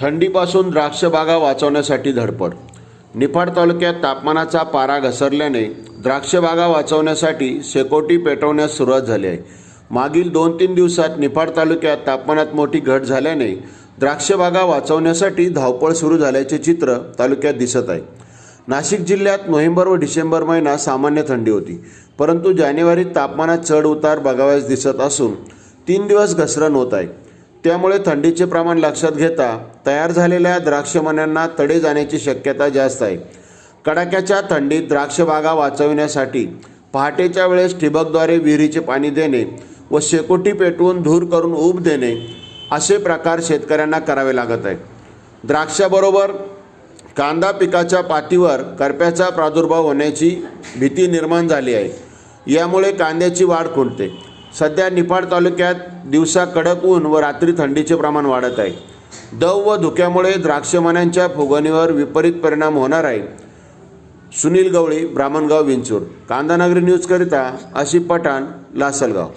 थंडीपासून द्राक्षबागा वाचवण्यासाठी धडपड. निफाड तालुक्यात तापमानाचा पारा घसरल्याने द्राक्षबागा वाचवण्यासाठी शेकोटी पेटवण्यास सुरुवात झाली आहे. मागील दोन तीन दिवसात निफाड तालुक्यात तापमानात मोठी घट झाल्याने द्राक्षबागा वाचवण्यासाठी धावपळ सुरू झाल्याचे चित्र तालुक्यात दिसत आहे. नाशिक जिल्ह्यात नोव्हेंबर व डिसेंबर महिना सामान्य थंडी होती. परंतु जानेवारीत तापमानात चढ उतार बघावयास दिसत असून तीन दिवस घसरण होत आहे. त्यामुळे थंडीचे प्रमाण लक्षात घेता तयार झालेल्या द्राक्षमन्यांना तडे जाण्याची शक्यता जास्त आहे. कडाक्याच्या थंडीत द्राक्षबागा वाचविण्यासाठी पहाटेच्या वेळेस ठिबकद्वारे विहिरीचे पाणी देणे व शेकोटी पेटवून धूर करून ऊब देणे असे प्रकार शेतकऱ्यांना करावे लागत आहे द्राक्षाबरोबर कांदा पिकाच्या पातीवर करप्याचा प्रादुर्भाव होण्याची भीती निर्माण झाली आहे. यामुळे कांद्याची वाढ खुंटते. सध्या निफाड तालुक्यात दिवसा कडक ऊन व रात्री थंडीचे प्रमाण वाढत आहे. दव व धुक्यामुळे द्राक्षमण्यांच्या फुगवणीवर विपरीत परिणाम होणार आहे. सुनील गवळी ब्राह्मणगाव विंचूर. कांदानगरी न्यूजकरिता अशी पठाण लासलगाव.